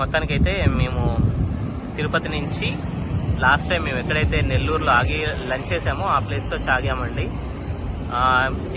మొత్తానికైతే మేము తిరుపతి నుంచి లాస్ట్ టైం మేము ఎక్కడైతే నెల్లూరులో ఆగి లంచ్ చేసామో ఆ ప్లేస్తో ఆగామండి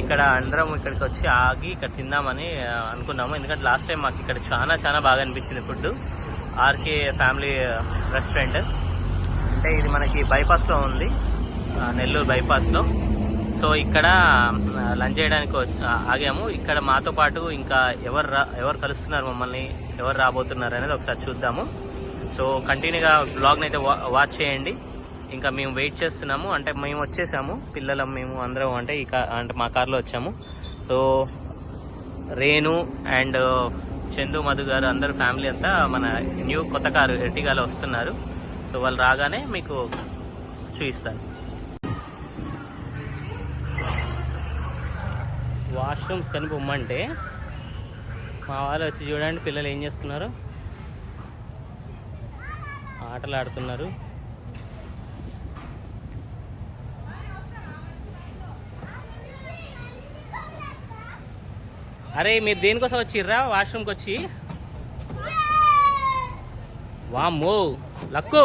ఇక్కడ అందరం ఇక్కడికి వచ్చి ఆగి ఇక్కడ తిందామని అనుకున్నాము. ఎందుకంటే లాస్ట్ టైం మాకు ఇక్కడ చాలా చాలా బాగా అనిపించింది ఫుడ్ ఆర్కే ఫ్యామిలీ రెస్టారెంట్. అంటే ఇది మనకి బైపాస్లో ఉంది. నెల్లూరు బైపాస్లో సో ఇక్కడ లంచ్ చేయడానికి ఆగాము. ఇక్కడ మాతో పాటు ఇంకా ఎవరు ఎవరు కలుస్తున్నారు మమ్మల్ని? ఎవరు రాబోతున్నారు అనేది ఒకసారి చూద్దాము. సో కంటిన్యూగా బ్లాగ్ని అయితే వా- వాచ్ చేయండి. ఇంకా మేము వెయిట్ చేస్తున్నాము. అంటే మేము వచ్చేసాము. పిల్లలం మేము అందరం అంటే ఈ అంటే మా కార్లో వచ్చాము. So Renu and uh, Chandu Madhu గారు అందరు ఫ్యామిలీ అంతా మన న్యూ కొత్త కారు ఎర్టిగాలో వస్తున్నారు. సో వాళ్ళు రాగానే మీకు చూపిస్తాను. వాష్రూమ్స్ కని ఉమ్మంటే మా వాళ్ళు వచ్చి చూడండి పిల్లలు ఏం చేస్తున్నారు? ఆటలు ఆడుతున్నారు. అరే మీరు దేనికోసం వచ్చిర్రా? వాష్రూమ్కి వచ్చి. వామ్మో లక్కు.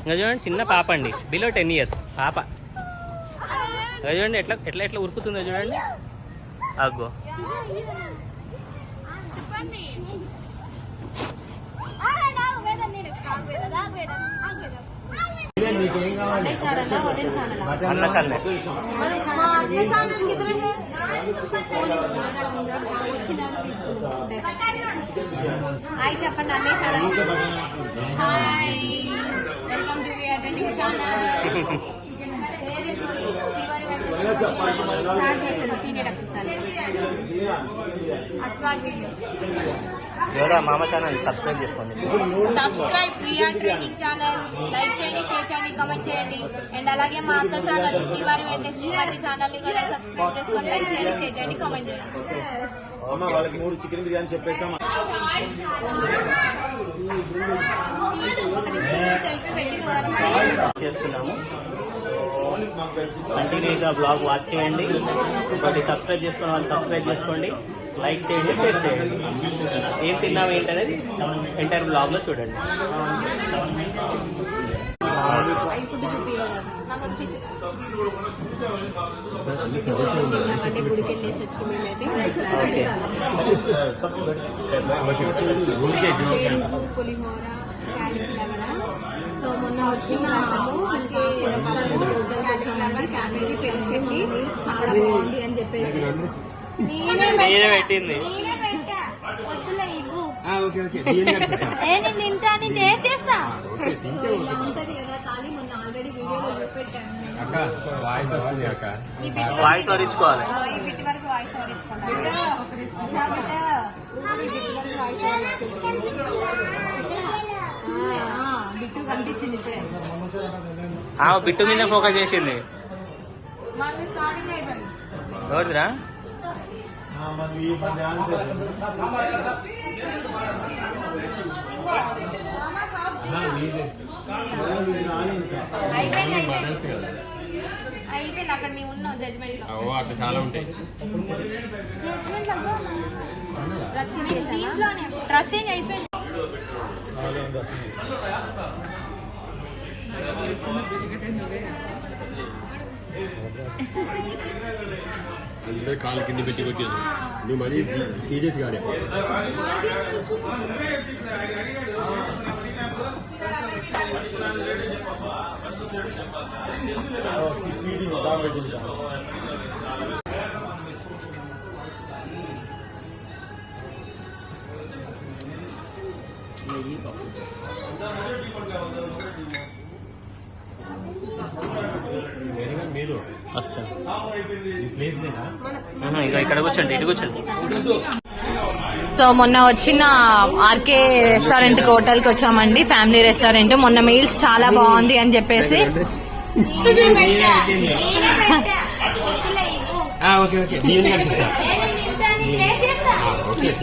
ఇంకా చూడండి చిన్న పాప అండి. బిలో టెన్ ఇయర్స్ పాప. ఇంకా చూడండి ఎట్లా ఎట్లా ఎట్లా ఉరుకుతుందో చూడండి. అగ్గో అన్న చల్లే హాయ్ చెప్పండి. అన్నీ hi. Welcome to we attending channel start videos yoga మామ ఛానల్ సబ్స్క్రైబ్ చేసుకోండి. Subscribe VR training channel like చేయండి షేర్ చేయండి కామెంట్ చేయండి. అండ్ అలాగే మా అత్త ఛానల్ శ్రీవారి వెంట శ్రీవారి ఛానల్ని కూడా సబ్స్క్రైబ్ చేసుకొని లైక్ చేయండి షేర్ చేయండి కామెంట్ చేయండి. అమ్మ వాళ్ళకి మూడు చికెన్ బిర్యానీ చెప్పేసాం చేస్తున్నాము. కంటిన్యూగా బ్లాగ్ వాచ్ చేయండి. ఒకటి సబ్స్క్రైబ్ చేసుకున్న వాళ్ళు సబ్స్క్రైబ్ చేసుకోండి. లైక్ చేయండి షేర్ చేయండి. ఏం తిన్నాం ఏంటనేది? ఎంటైర్ బ్లాగ్లో చూడండి. అంటే గుడికి వెళ్ళేసి వచ్చి మేమైతే పులిహోర క్యాలీఫ్లవర్. సో మొన్న వచ్చిన రసము ఇంకే క్యాలీఫ్లవర్ క్యాబేజీ పెరుగు చట్నీ చాలా బాగుంది అని చెప్పేసి. నేనే పెట్టింది. నేనే తింటా నేను టేస్ట్ చేస్తా. సో ఇలా ఉంటది కదా తాళి మొన్న ఆల్రెడీ వీడియోలో చూపెట్టాను నేను. అక్క వాయిస్ వస్తుంది అక్క. ఈ బిట్ వాయిస్ వరించుకోవాలి ఈ బిట్ వరకు వాయిస్ ఓవర్ ఇచ్చుకుంటా ఈ బిట్ వరకు వాయిస్ ఓవర్ బిట్టు కనిపించింది ఇప్పుడే. ఆ బిట్టు మీద ఫోకస్ చేసింది. ఎవరిదిరా? అయిపోయింది. అయిపోయింది అయిపోయింది. అక్కడ మేము ఉన్నాం జడ్జ్మెంట్ చాలా ఉంటాయి. జడ్జ్మెంట్ డ్రెస్ చేంజ్ అయిపోయింది? అందరూ కాలు కింద పెట్టి కొట్టేది నువ్వు మరీ సీరియస్ గానే. మీరు వస్తాను ఈ ప్లేస్ లేదా ఇంకా ఇక్కడ కూర్చోండి ఇటు కూర్చోండి. సో మొన్న వచ్చిన ఆర్కే రెస్టారెంట్కి హోటల్కి వచ్చామండి ఫ్యామిలీ రెస్టారెంట్. మొన్న మీల్స్ చాలా బాగుంది అని చెప్పేసి.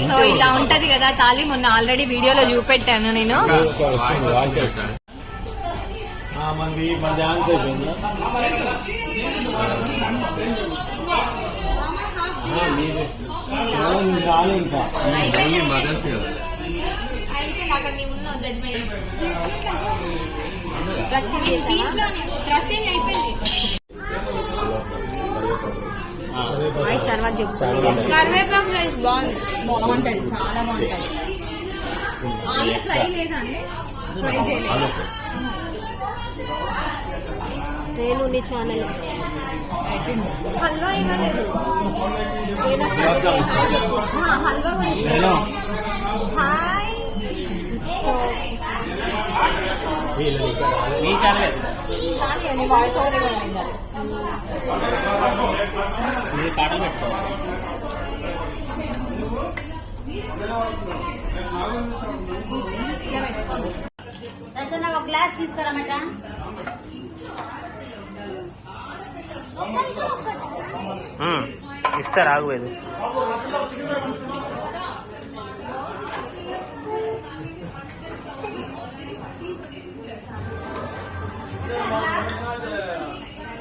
సో ఇలా ఉంటది కదా తాళి మొన్న ఆల్రెడీ వీడియోలో చూపెట్టాను నేను. మన డాన్స్ అయిపోయిందా? రాలే ఇంకా మదర్స్ కదా అయిపోయింది అక్కడ నీవు ఉన్నావు జడ్జ్మెంట్ తర్వాత చెప్పు కరివేపాకు రైస్ బాగుంది బాగుంటది చాలా బాగుంటది ఫ్రై. లేదండి ఫ్రై చేయలేదు నేను నీ ఛానల్ హల్వా ఇవ్వలేదు. హల్వా. హాయ్. మీ ఛానల్ కానీ నీ వాయిస్ ఓవర్ ఇవ్వండి మీరు పాటలు పెట్టుకోవాలి. ఒక గ్లాస్ తీసుకురామట. ఇస్తారు ఆగులేదు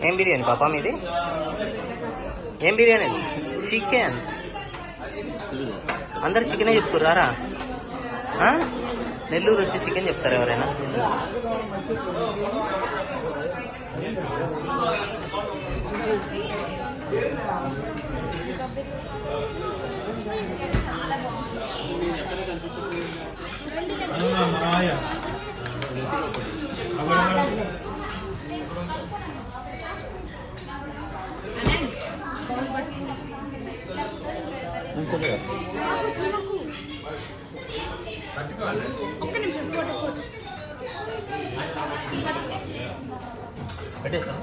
ఏం బిర్యానీ పాపా మీది? ఏం బిర్యానీ? చికెన్. అందరు చికెనే చెప్తారు రారా? నెల్లూరు వచ్చి చికెన్ చెప్తారు ఎవరైనా? ఒక్క నిమిషం పెట్టేస్తాను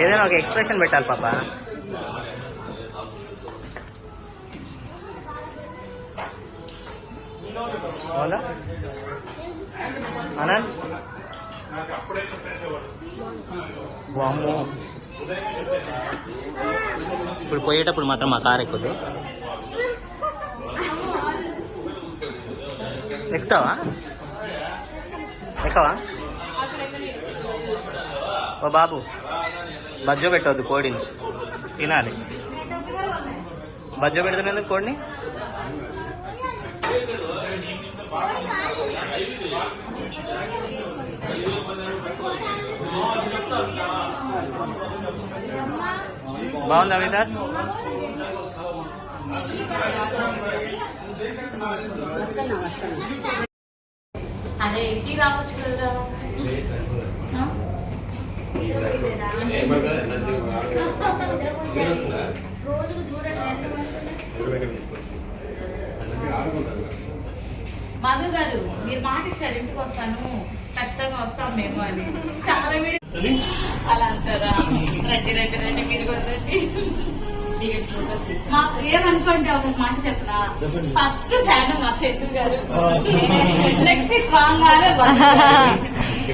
ఏదైనా ఒక ఎక్స్ప్రెషన్ పెట్టాలి పాప. అవునా? అనంత్ ఇప్పుడు పోయేటప్పుడు మాత్రం మా కార్ ఎక్కుదు ఎక్కుతావా? ఎక్కవా ఓ బాబు. బజ్జో పెట్టవద్దు కోడిని. తినాలి. బజ్జో పెడుతున్నందుకు కోడిని? బాగుందా విధార్ అదే ఇంటికి రావచ్చు కదా మధు గారు మీరు మాట ఇచ్చారు ఇంటికి వస్తాను ఖచ్చితంగా వస్తాం మేము అని. చాలా వీడియో అలా అంటారా? రండి రండి రండి మీరు కూడా ఏమనుకోండి ఒక మాట చెప్పనా? చెప్పండి. ఫస్ట్ ఫ్యాన్ మా చంద్రు గారు నెక్స్ట్ మధు గారు.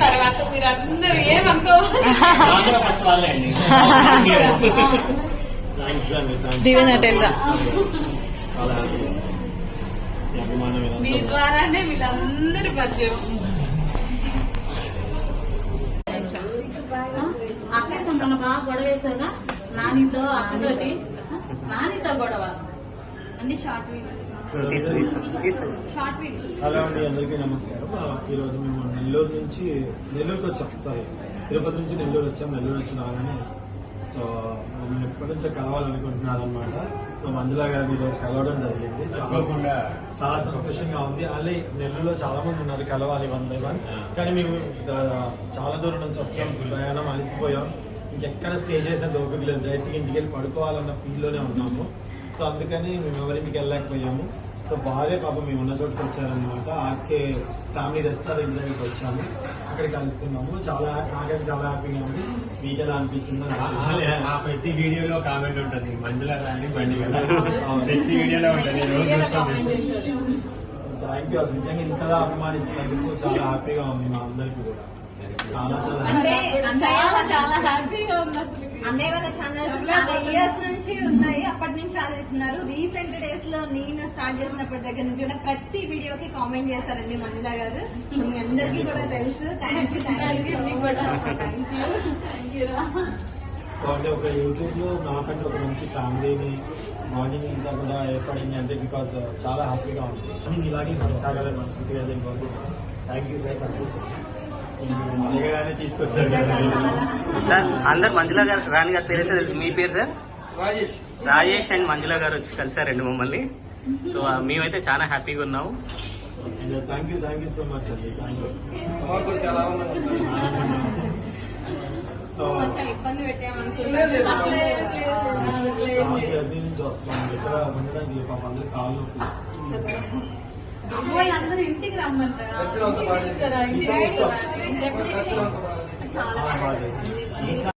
తర్వాత మీరు అందరూ ఏమనుకోవాలి ఈ అభిమానం మీ ద్వారానే వీళ్ళందరూ పరిచయం. అక్కడితో మొన్న బాగా గొడవ వేసాగా నానితో అక్కతోటి. నానితో గొడవ. షార్ట్ షార్ట్ హలో అండి అందరికీ నమస్కారం. ఈరోజు మేము నెల్లూరు నుంచి నెల్లూరుకి వచ్చాం సారీ తిరుపతి నుంచి నెల్లూరు వచ్చాం నెల్లూరు వచ్చి రాగానే. సో మేము ఎప్పటి నుంచో కలవాలనుకుంటున్నారు అనమాట సో మంజుల గారిని ఈరోజు కలవడం జరిగింది. చాలా చాలా సంతోషంగా ఉంది. అలాగే నెల్లూరులో చాలా మంది ఉన్నారు కలవాలి వన్ బై వన్. కానీ మేము చాలా దూరం నుంచి వస్తాం ప్రయాణం అలసిపోయాం. ఇంకెక్కడ స్టే చేసిన ఓపిక లేదు డైరెక్ట్గా ఇంటికి వెళ్ళి పడుకోవాలన్న feel లోనే ఉన్నాము. సో అందుకని మేము ఎవరింటికి వెళ్ళలేకపోయాము. సో బాగా పాపం మేము ఉన్న చోటుకి వచ్చారనమాట ఆర్కే ఫ్యామిలీ రెస్టారెంట్ దగ్గరికి వచ్చాము. అక్కడ కలుసుకున్నాము. చాలా నాకైతే చాలా హ్యాపీగా ఉంది. మీకు ఎలా అనిపించిందో ఆ ప్రతి వీడియోలో కామెంట్ ఉంటుంది. మంజుల కానీ బండి ప్రతి వీడియోలో ఉంటుంది. థ్యాంక్ యూ అసలు నిజంగా ఇంతగా అభిమానిస్తున్నందుకు చాలా హ్యాపీగా ఉంది మా అందరికి కూడా. అంటే చాలా చాలా హ్యాపీగా ఉంది అసలు. అన్నయ్య వాళ్ళ ఛానల్స్ చాలా ఇయర్స్ నుంచి ఉన్నాయి. అప్పటి నుంచి ఆలోచిస్తున్నారు రీసెంట్ డేస్లో నేను స్టార్ట్ చేసినప్పటి దగ్గర నుంచి కూడా ప్రతి వీడియోకి కామెంట్ చేశారండి మంజుల గారు. మీ అందరికీ కూడా తెలుసు. Thank you thank you so much thank you thank you so అంటే ఒక యూట్యూబ్లో నాకంటే ఒక మంచి ఫ్యామిలీని బాండింగ్ ఇంకా కూడా ఏర్పడింది అంటే బికాస్ చాలా హ్యాపీగా ఉంది. అని ఇలాగే కొనసాగాలని మనస్ఫూర్తిగా నేను కోరుకుంటున్నాను. Thank you sir thank you sir sir అందరు మంజుల గారు రాణి గారి పేరు అయితే తెలుసు. మీ పేరు సార్? రాజేష్ అండ్ మంజుల గారు వచ్చి కలిసారండి మమ్మల్ని. సో మేమైతే చాలా హ్యాపీగా ఉన్నాము. Thank you thank you so much అండి. సో కొంచెం ఇబ్బంది పెట్టామనుకుంటున్నాను అందరూ ఇంటికి రమ్మంటారా. చాలా.